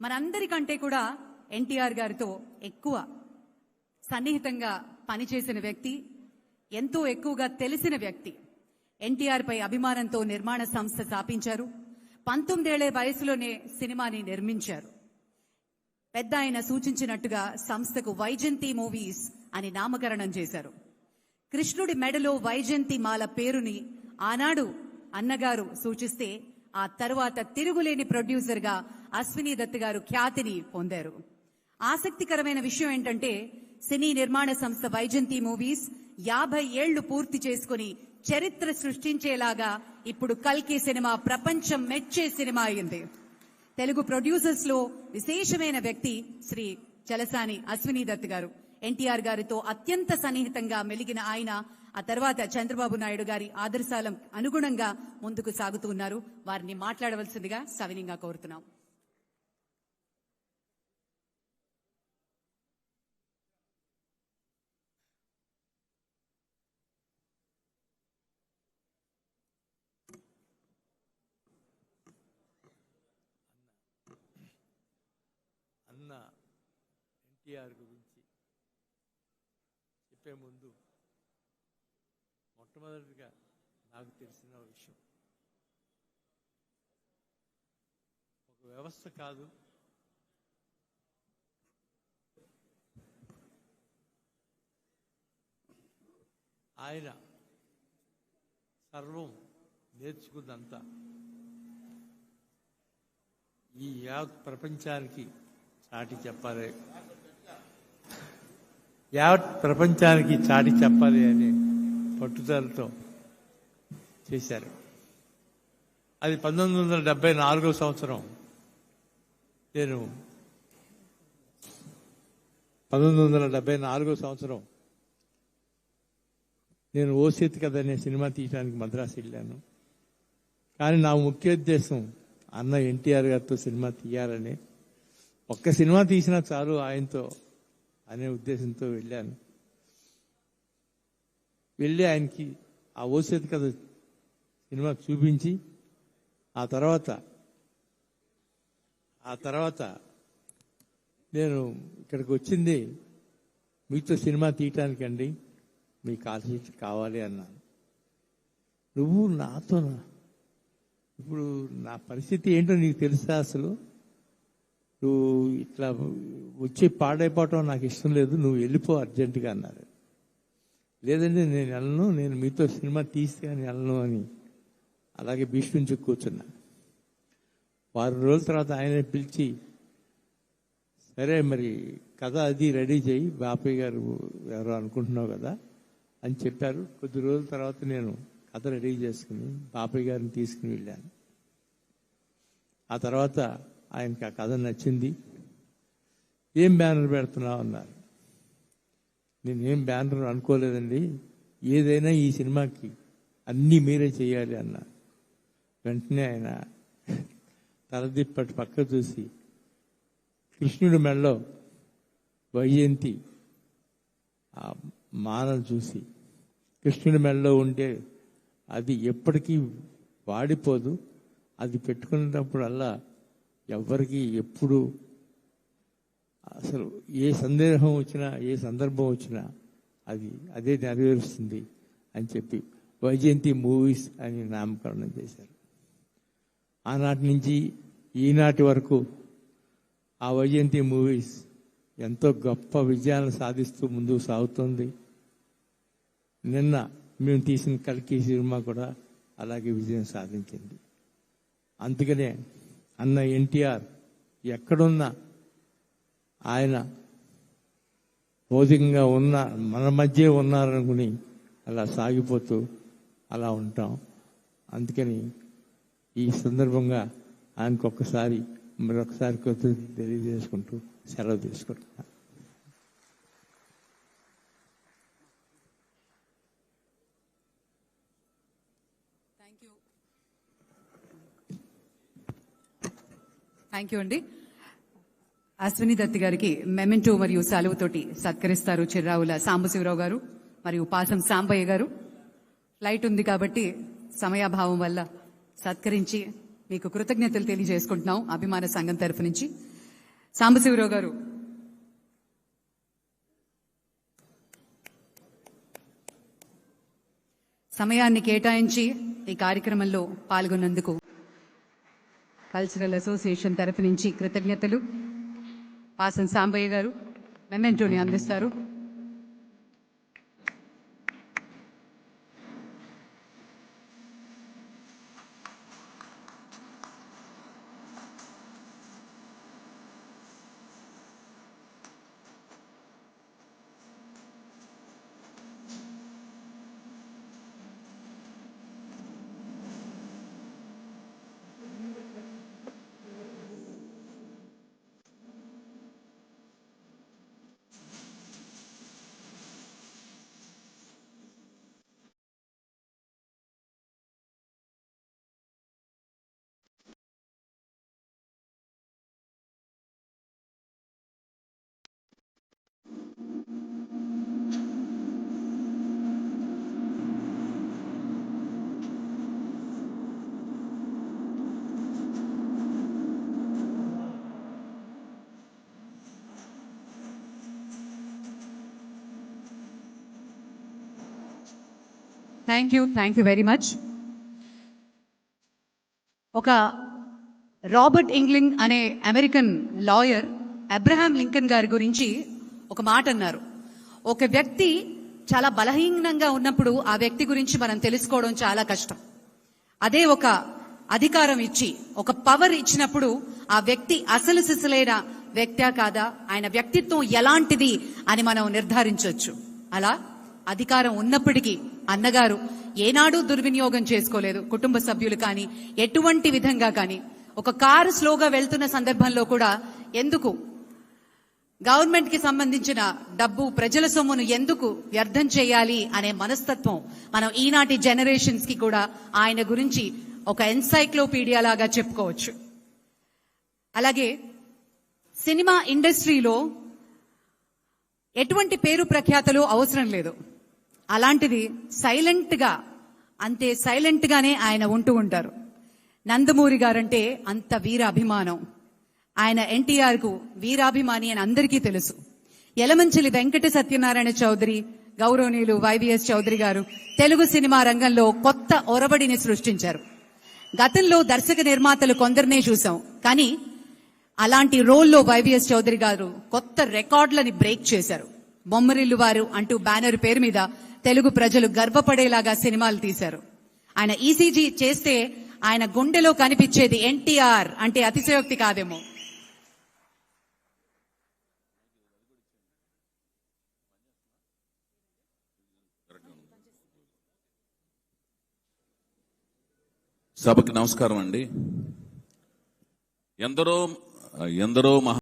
మనందరికంటే కూడా ఎన్టీఆర్ గారితో ఎక్కువ సన్నిహితంగా పనిచేసిన వ్యక్తి ఎంతో ఎక్కువగా తెలిసిన వ్యక్తి. ఎన్టీఆర్ పై అభిమానంతో నిర్మాణ సంస్థ స్థాపించారు. పంతొమ్మిదేళ్ళ వయసులోనే సినిమాని నిర్మించారు. పెద్ద ఆయన సూచించినట్టుగా సంస్థకు వైజంతి మూవీస్ అని నామకరణం చేశారు. కృష్ణుడి మెడలో వైజంతి మాల పేరుని ఆనాడు అన్నగారు సూచిస్తే ఆ తరువాత తిరుగులేని ప్రొడ్యూసర్గా అశ్విని దత్ గారు ఖ్యాతిని పొందారు. ఆసక్తికరమైన విషయం ఏంటంటే సినీ నిర్మాణ సంస్థ వైజంతి మూవీస్ యాభై ఏళ్ళు పూర్తి చేసుకుని చరిత్ర సృష్టించేలాగా ఇప్పుడు కల్కి సినిమా ప్రపంచం మెచ్చే సినిమా అయింది. తెలుగు ప్రొడ్యూసర్స్లో విశేషమైన వ్యక్తి శ్రీ చలసాని అశ్విని దత్ గారు. ఎన్టీఆర్ గారితో అత్యంత సన్నిహితంగా మెలిగిన ఆయన ఆ తర్వాత చంద్రబాబు నాయుడు గారి ఆదర్శాలం అనుగుణంగా ముందుకు సాగుతూ ఉన్నారు. వారిని మాట్లాడవలసిందిగా సవినీయంగా కోరుతున్నాం. అన్న ఎన్టీఆర్ గురించి చెప్పే ముందు మొట్టమొదటిగా నాకు తెలిసిన విషయం. ఒక వ్యవస్థ కాదు. ఆయన సర్వం నేర్చుకుందంతా. ఈ యావత్ ప్రపంచానికి చాటి చెప్పాలి. యావత్ ప్రపంచానికి చాటి చెప్పాలి అనే పట్టుదలతో చేశారు. అది పంతొమ్మిది వందల డెబ్బై నాలుగో సంవత్సరం. నేను పంతొమ్మిది వందల డెబ్బై నాలుగో సంవత్సరం నేను ఓ కథ అనే సినిమా తీయడానికి మద్రాసు వెళ్ళాను. కానీ నా ముఖ్య ఉద్దేశం అన్న ఎన్టీఆర్ గారితో సినిమా తీయాలని. ఒక్క సినిమా తీసినా చాలు ఆయనతో అనే ఉద్దేశంతో వెళ్ళాను. వెళ్ళి ఆయనకి ఆ ఓసేది కథ సినిమా చూపించి ఆ తర్వాత ఆ తర్వాత నేను ఇక్కడికి వచ్చింది మీతో సినిమా తీయటానికండి మీ కాల్షీట్ కావాలి అన్నాను. నువ్వు నాతోనా? ఇప్పుడు నా పరిస్థితి ఏంటో నీకు తెలుసా అసలు? నువ్వు ఇట్లా వచ్చి పాడైపోవటం నాకు ఇష్టం లేదు నువ్వు వెళ్ళిపో అర్జెంటుగా అన్నారు. లేదండి నేను వెళ్ళను నేను మీతో సినిమా తీస్తే అని వెళ్ళను అని. అలాగే భీష్మించి కూర్చున్నా. వారం రోజుల తర్వాత ఆయన పిలిచి సరే మరి కథ అది రెడీ చేయి బాపయ్య గారు ఎవరో అనుకుంటున్నావు కదా అని చెప్పారు. కొద్ది రోజుల తర్వాత నేను కథ రెడీ చేసుకుని బాపయ్య గారిని తీసుకుని వెళ్ళాను. ఆ తర్వాత ఆయనకి ఆ కథ నచ్చింది. ఏం బ్యానర్ పెడుతున్నావు అన్నారు. నేనేం బ్యానర్ అనుకోలేదండి. ఏదైనా ఈ సినిమాకి అన్నీ మీరే చేయాలి అన్న. వెంటనే ఆయన తలదిప్పటి పక్క చూసి కృష్ణుడి మెడలో వైజయంతి. ఆ మాలను చూసి కృష్ణుడి మెడలో ఉండే అది ఎప్పటికీ వాడిపోదు. అది పెట్టుకునేటప్పుడల్లా ఎవరికి ఎప్పుడు అసలు ఏ సందేహం వచ్చినా ఏ సందర్భం వచ్చినా అది అదే నెరవేరుస్తుంది అని చెప్పి వైజయంతి మూవీస్ అని నామకరణం చేశారు. ఆనాటి నుంచి ఈనాటి వరకు ఆ వైజయంతి మూవీస్ ఎంతో గొప్ప విజయాలను సాధిస్తూ ముందుకు సాగుతుంది. నిన్న మేము తీసిన కల్కి సినిమా కూడా అలాగే విజయం సాధించింది. అందుకనే అన్న ఎన్టీఆర్ ఎక్కడున్నా ఆయన భౌతికంగా ఉన్న మన మధ్య ఉన్నారనుకుని అలా సాగిపోతూ అలా ఉంటాం. అందుకని ఈ సందర్భంగా ఆయనకు ఒక్కసారి మరొకసారి కృతజ్ఞత తెలియజేసుకుంటూ సెలవు తీసుకుంటున్నాను. థ్యాంక్ యూ అండి. అశ్విని దత్ గారికి మెమెంటో మరియు సెలవుతోటి సత్కరిస్తారు చిర్రావుల సాంబశివరావు గారు మరియు పాసం సాంబయ్య గారు. ఫ్లైట్ ఉంది కాబట్టి సమయాభావం వల్ల సత్కరించి మీకు కృతజ్ఞతలు తెలియజేసుకుంటున్నాం అభిమాన సంఘం తరఫు నుంచి. సాంబశివరావు గారు. సమయాన్ని కేటాయించి ఈ కార్యక్రమంలో పాల్గొన్నందుకు కల్చరల్ అసోసియేషన్ తరఫు నుంచి కృతజ్ఞతలు. వాసన్ సాంబయ్య గారు మెమెంటోని అందిస్తారు. Thank you thank you very much ఒక రాబర్ట్ ఇంగ్లింగ్ అనే అమెరికన్ లాయర్ అబ్రహాం లింకన్ గారి గురించి ఒక మాట అన్నారు. ఒక వ్యక్తి చాలా బలహీనంగా ఉన్నప్పుడు ఆ వ్యక్తి గురించి మనం తెలుసుకోవడం చాలా కష్టం. అదే ఒక అధికారం ఇచ్చి ఒక పవర్ ఇచ్చినప్పుడు ఆ వ్యక్తి అసలు సిసలైన వ్యక్తే కాదా? ఆయన వ్యక్తిత్వం ఎలాంటిది అని మనం నిర్ధారించవచ్చు. అలా అధికారం ఉన్నప్పటికీ అన్నగారు ఏనాడూ దుర్వినియోగం చేసుకోలేదు కుటుంబ సభ్యులు కానీ ఎటువంటి విధంగా కానీ. ఒక కారు స్లోగా వెళ్తున్న సందర్భంలో కూడా ఎందుకు? గవర్నమెంట్కి సంబంధించిన డబ్బు ప్రజల సొమ్మును ఎందుకు వ్యర్థం చేయాలి అనే మనస్తత్వం మనం ఈనాటి జనరేషన్స్కి కూడా ఆయన గురించి ఒక ఎన్సైక్లోపీడియా లాగా చెప్పుకోవచ్చు. అలాగే సినిమా ఇండస్ట్రీలో ఎటువంటి పేరు ప్రఖ్యాతలు అవసరం లేదు. అలాంటిది సైలెంట్గా అంతే సైలెంట్గానే ఆయన ఉంటూ ఉంటారు. నందమూరి గారంటే అంత వీర అభిమానం ఆయన ఎన్టీఆర్కు వీరాభిమాని అని అందరికీ తెలుసు. యలమంచిలి వెంకట సత్యనారాయణ చౌదరి గౌరవనీయులు వైవిఎస్ చౌదరి గారు తెలుగు సినిమా రంగంలో కొత్త ఒరబడిని సృష్టించారు. గతంలో దర్శక నిర్మాతలు కొందరినే చూసాం. కానీ అలాంటి రోల్లో వైవిఎస్ చౌదరి గారు కొత్త రికార్డులని బ్రేక్ చేశారు. బొమ్మరిల్లు వారు అంటూ బ్యానర్ పేరు మీద తెలుగు ప్రజలు గర్వపడేలాగా సినిమాలు తీశారు. ఆయన ఈసీజీ చేస్తే ఆయన గుండెలో కనిపించేది ఎన్టీఆర్ అంటే అతిశయోక్తి కాదేమో. సభకి నమస్కారం అండి. ఎందరో ఎందరో మహా